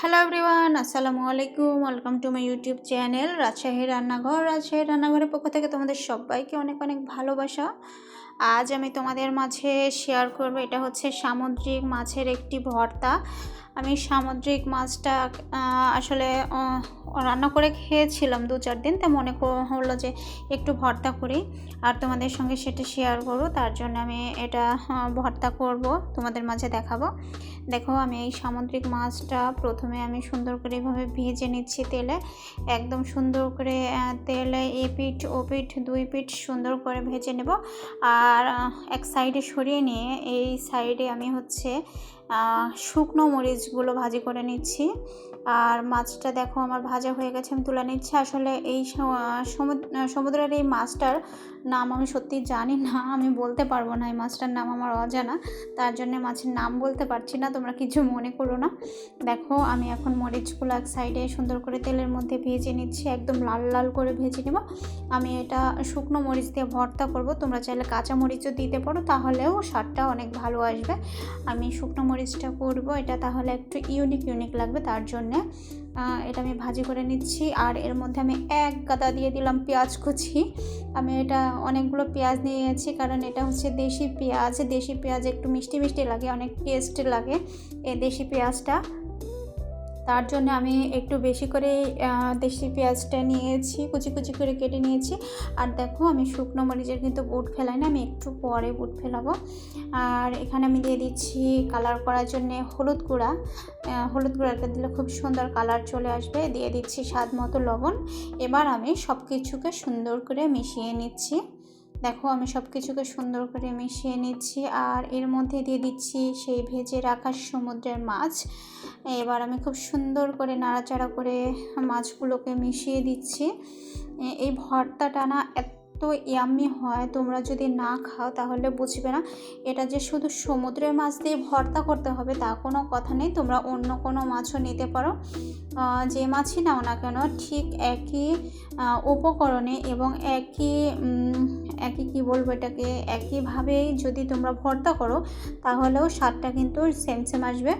Hello everyone আসসালামু আলাইকুম welcome to my YouTube channel Rajshahi Rannaghor Rajshahi রান্নাঘরের পক্ষ থেকে তোমাদের সবাইকে অনেক অনেক ভালোবাসা। আজ আমি তোমাদের মাঝে শেয়ার করব, এটা হচ্ছে সামুদ্রিক মাছের একটি ভর্তা। আমি সামুদ্রিক মাছটা আসলে রান্না করে খেয়েছিলাম দু চার দিন, তা মনে হলো যে একটু ভর্তা করি। আর তোমাদের সঙ্গে সেটা শেয়ার করব, তার জন্য আমি এটা ভর্তা করব, তোমাদের মাঝে দেখাবো। দেখো আমি এই সামুদ্রিক মাছটা প্রথমে আমি সুন্দর করে এভাবে ভেজে নিচ্ছি তেলে, একদম সুন্দর করে তেলে এ পিঠ, ও পিঠ, দুই পিঠ সুন্দর করে ভেজে নেব। আর এক সাইডে সরিয়ে নিয়ে এই সাইডে আমি হচ্ছে শুকনো মরিচগুলো ভাজি করে নিচ্ছি। আর মাছটা দেখো আমার ভাজা হয়ে গেছে, আমি তুলে নিচ্ছি। আসলে এই সমুদ্রের এই মাছটার নাম আমি সত্যি জানি না, আমি বলতে পারব না। এই মাছটার নাম আমার অজানা, তার জন্য মাছের নাম বলতে পারছি না, তোমরা কিছু মনে করো না। দেখো, আমি এখন মরিচগুলো এক সাইডে সুন্দর করে তেলের মধ্যে ভেজে নিচ্ছি, একদম লাল লাল করে ভেজে নেব। আমি এটা শুকনো মরিচ দিয়ে ভর্তা করব, তোমরা চাইলে কাঁচা মরিচও দিতে পারো, তাহলেও স্বাদটা অনেক ভালো আসবে। আমি শুকনো মরিচটা করব, এটা তাহলে একটু ইউনিক ইউনিক লাগবে, তার জন্যে আহ, এটা আমি ভাজি করে নিচ্ছি। আর এর মধ্যে আমি এক গাদা দিয়ে দিলাম পেঁয়াজ কুচি। আমি এটা অনেকগুলো পেঁয়াজ নিয়েছি কারণ এটা হচ্ছে দেশি পেঁয়াজ। দেশি পেঁয়াজ একটু মিষ্টি মিষ্টি লাগে অনেক টেস্ট লাগে এই দেশি পেঁয়াজটা। তার জন্য আমি একটু বেশি করে দেশি পেঁয়াজটা নিয়েছি, কুচি কুচি করে কেটে নিয়েছি। আর দেখো, আমি শুকনো মরিচের কিন্তু বুট ফেলাই না, আমি একটু পরে বুট ফেলাবো। আর এখানে আমি দিয়ে দিচ্ছি কালার করার জন্য হলুদ গুঁড়া। হলুদ গুঁড়াটা দিলে খুব সুন্দর কালার চলে আসবে। দিয়ে দিচ্ছি স্বাদ মতো লবণ। এবার আমি সব কিছুকে সুন্দর করে মিশিয়ে নিচ্ছি। দেখো, আমি সব কিছুকে সুন্দর করে মিশিয়ে নিচ্ছি আর এর মধ্যে দিয়ে দিচ্ছি সেই ভেজে রাখা সমুদ্রের মাছ। এবার আমি খুব সুন্দর করে নাড়াচাড়া করে মাছগুলোকে মিশিয়ে দিচ্ছি। এই ভর্তাটা না এত ইয়াম্মি হয়, তোমরা যদি না খাও তাহলে বুঝবে না। এটা যে শুধু সমুদ্রের মাছ দিয়ে ভর্তা করতে হবে, তা কোনো কথা নেই। তোমরা অন্য কোনো মাছও নিতে পারো। যে মাছই নাও না কেন, ঠিক একই উপকরণে এবং একই একই কী বলব এটাকে, একইভাবেই যদি তোমরা ভর্তা করো, তাহলেও স্বাদটা কিন্তু সেম সেম আসবে।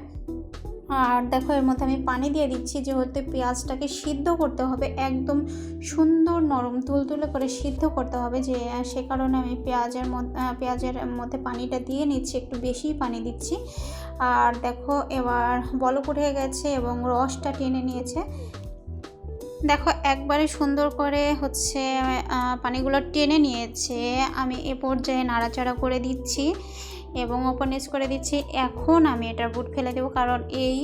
আর দেখো, এর মধ্যে আমি পানি দিয়ে দিচ্ছি, যেহেতু পেঁয়াজটাকে সিদ্ধ করতে হবে, একদম সুন্দর নরম তুলতুলে করে সিদ্ধ করতে হবে, যে সে কারণে আমি পেঁয়াজের মধ্যে পেঁয়াজের মধ্যে পানিটা দিয়ে নিচ্ছি, একটু বেশিই পানি দিচ্ছি। আর দেখো, এবার বলক উঠে গেছে এবং রসটা টেনে নিয়েছে। দেখো, একবারে সুন্দর করে হচ্ছে পানিগুলো টেনে নিয়েছে। আমি এ পর্যায়ে নাড়াচাড়া করে দিচ্ছি। এবং ওপর নিচ করে দিচ্ছি। এখন আমি এটা বুট ফেলে দেবো কারণ এই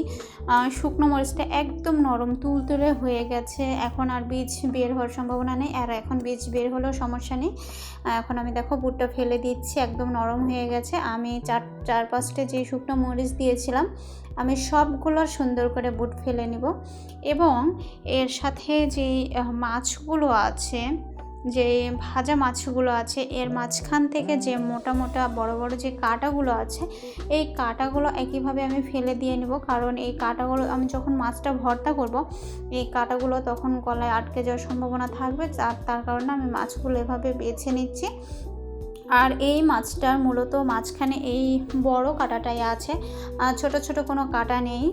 শুকনো মরিচটা একদম নরম তুলতুলে হয়ে গেছে। এখন আর বীজ বের হওয়ার সম্ভাবনা নেই। আর এখন বীজ বের হলেও সমস্যা নেই। এখন আমি দেখো বুটটা ফেলে দিচ্ছি, একদম নরম হয়ে গেছে। আমি চার চার পাঁচটা যে শুকনো মরিচ দিয়েছিলাম, আমি সবগুলো সুন্দর করে বুট ফেলে নিব। এবং এর সাথে যে মাছগুলো আছে যে ভাজা মাছগুলো আছে, এর মাঝখান থেকে যে মোটা মোটা বড় বড় যে কাঁটাগুলো আছে, এই কাঁটাগুলো একইভাবে আমি ফেলে দিয়ে নেব। কারণ এই কাঁটাগুলো, আমি যখন মাছটা ভর্তা করব, এই কাঁটাগুলো তখন গলায় আটকে যাওয়ার সম্ভাবনা থাকবে। যার তার কারণে আমি মাছগুলো এভাবে বেছে নিচ্ছি। আর এই মাছটার মূলত মাঝখানে এই বড় কাঁটাটাই আছে। আর ছোট ছোট কোনো কাঁটা নেই।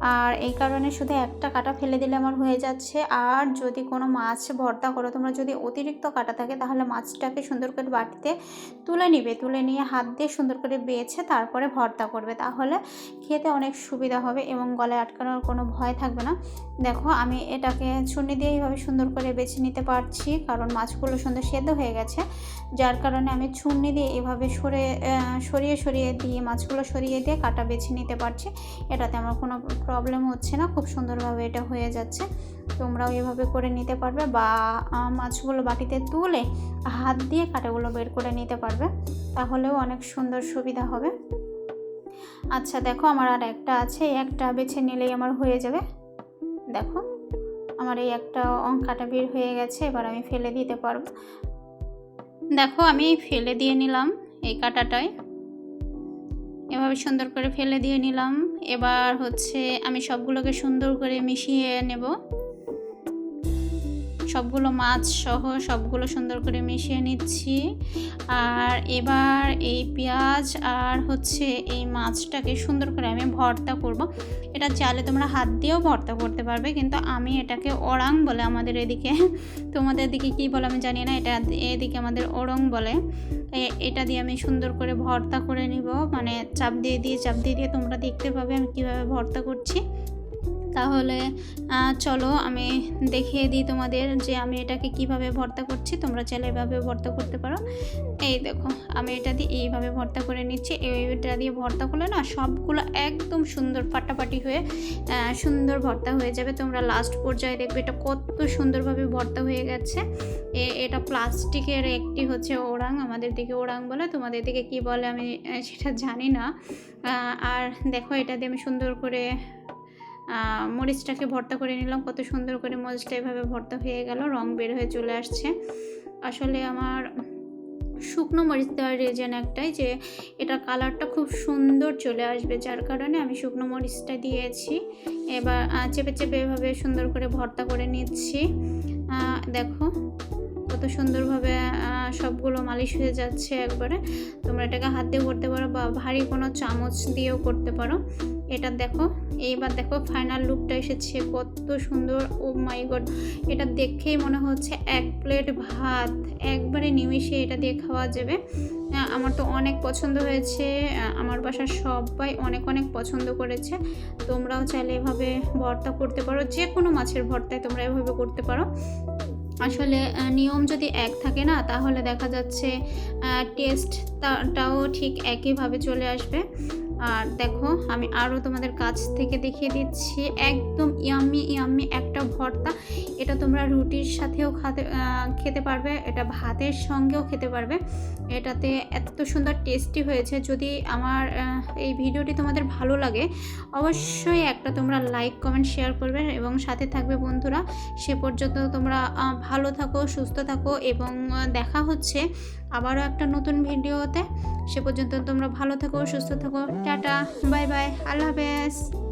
আর এই কারণে শুধু একটা কাঁটা ফেলে দিলে আমার হয়ে যাচ্ছে। আর যদি কোনো মাছ ভর্তা করো, তোমরা যদি অতিরিক্ত কাটা থাকে, তাহলে মাছটাকে সুন্দর করে বাটিতে তুলে নিবে। তুলে নিয়ে হাত দিয়ে সুন্দর করে বেছে তারপরে ভর্তা করবে। তাহলে খেতে অনেক সুবিধা হবে এবং গলায় আটকানোর কোনো ভয় থাকবে না। দেখো, আমি এটাকে ছুনি দিয়ে এইভাবে সুন্দর করে বেছে নিতে পারছি, কারণ মাছগুলো সুন্দর সেদ্ধ হয়ে গেছে। যার কারণে আমি ছুনি দিয়ে এভাবে সরে সরিয়ে সরিয়ে দিয়ে, মাছগুলো সরিয়ে দিয়ে কাটা বেছে নিতে পারছি। এটাতে আমার কোনো প্রবলেম হচ্ছে না, খুব সুন্দরভাবে এটা হয়ে যাচ্ছে। তোমরাও এভাবে করে নিতে পারবে বা মাছগুলো বাটিতে তুলে হাত দিয়ে কাটাগুলো বের করে নিতে পারবে, তাহলেও অনেক সুন্দর সুবিধা হবে। আচ্ছা দেখো আমার আর একটা আছে একটা বেছে নিলেই আমার হয়ে যাবে। দেখো, আমার এই একটা কাটা বের হয়ে গেছে, এবার আমি ফেলে দিতে পারব। দেখো, আমি ফেলে দিয়ে নিলাম এই কাটাটায়। এভাবে সুন্দর করে ফেলে দিয়ে নিলাম। এবার হচ্ছে আমি সবগুলোকে সুন্দর করে মিশিয়ে নেব। সবগুলো মাছ সহ সবগুলো সুন্দর করে মিশিয়ে নিচ্ছি। আর এবার এই পেঁয়াজ আর হচ্ছে এই মাছটাকে সুন্দর করে আমি ভর্তা করব। এটা চালে তোমরা হাত দিয়েও ভর্তা করতে পারবে, কিন্তু আমি এটাকে ওরাং বলে আমাদের এদিকে, তোমাদের দিকে কি বলে আমি জানি না, এটা এদিকে আমাদের ওরং বলে। এটা দিয়ে আমি সুন্দর করে ভর্তা করে নিব মানে চাপ দিয়ে দিয়ে, চাপ দিয়ে দিয়ে তোমরা দেখতে পাবে আমি কীভাবে ভর্তা করছি। তাহলে চলো আমি দেখিয়ে দিই তোমাদের যে আমি এটাকে কীভাবে ভর্তা করছি। তোমরা চাইলে এভাবে ভর্তা করতে পারো। এই দেখো, আমি এটা দিয়ে এইভাবে ভর্তা করে নিচ্ছি। এইটা দিয়ে ভর্তা করলে না সবগুলো একদম সুন্দর ফাটাফাটি হয়ে সুন্দর ভর্তা হয়ে যাবে। তোমরা লাস্ট পর্যায়ে দেখবে এটা কত সুন্দরভাবে ভর্তা হয়ে গেছে। এটা প্লাস্টিকের একটি হচ্ছে ওরাং আমাদের দিকে ওরাং বলে, তোমাদের দিকে কি বলে আমি সেটা জানি না। আর দেখো এটা দিয়ে আমি সুন্দর করে মরিচটাকে ভর্তা করে নিলাম। কত সুন্দর করে মরিচটা এভাবে ভর্তা হয়ে গেল, রং বের হয়ে চলে আসছে। আসলে আমার শুকনো মরিচ দেওয়ার রিজন একটাই যে, এটা কালারটা খুব সুন্দর চলে আসবে। যার কারণে আমি শুকনো মরিচটা দিয়েছি। এবার চেপে চেপে এভাবে সুন্দর করে ভর্তা করে নিচ্ছি। দেখো কত সুন্দরভাবে সবগুলো মালিশ হয়ে যাচ্ছে একবারে। তোমরা এটাকে হাত দিয়ে করতে পারো বা ভারী কোনো চামচ দিয়েও করতে পারো। এটা দেখো, এইবার দেখো ফাইনাল লুকটা এসেছে, কত সুন্দর ও মাই গড এটা দেখেই মনে হচ্ছে এক প্লেট ভাত। একবারে নিমিশে এটা দিয়ে খাওয়া যাবে। আমার তো অনেক পছন্দ হয়েছে আমার বাসার সবাই অনেক অনেক পছন্দ করেছে। তোমরাও চাইলে এভাবে ভর্তা করতে পারো যে কোনো মাছের ভর্তায় তোমরা এভাবে করতে পারো। আসলে নিয়ম যদি এক থাকে না তাহলে দেখা যাচ্ছে টেস্টটাও ঠিক একইভাবে চলে আসবে। আর দেখো, আমি আরও তোমাদের কাছ থেকে দেখিয়ে দিচ্ছি, একদম ইয়াম্মি ইয়াম্মি একটা ভর্তা। এটা তোমরা রুটির সাথেও খাতে খেতে পারবে, এটা ভাতের সঙ্গেও খেতে পারবে। এটাতে এত সুন্দর টেস্টি হয়েছে। যদি আমার এই ভিডিওটি তোমাদের ভালো লাগে, অবশ্যই একটা তোমরা লাইক কমেন্ট শেয়ার করবে এবং সাথে থাকবে বন্ধুরা। সে পর্যন্ত তোমরা ভালো থাকো, সুস্থ থাকো এবং দেখা হচ্ছে আবারও একটা নতুন ভিডিওতে, সে পর্যন্ত তোমরা ভালো থেকো, সুস্থ থাকো। টাটা, বাই বাই, আল্লাহ হাফেজ।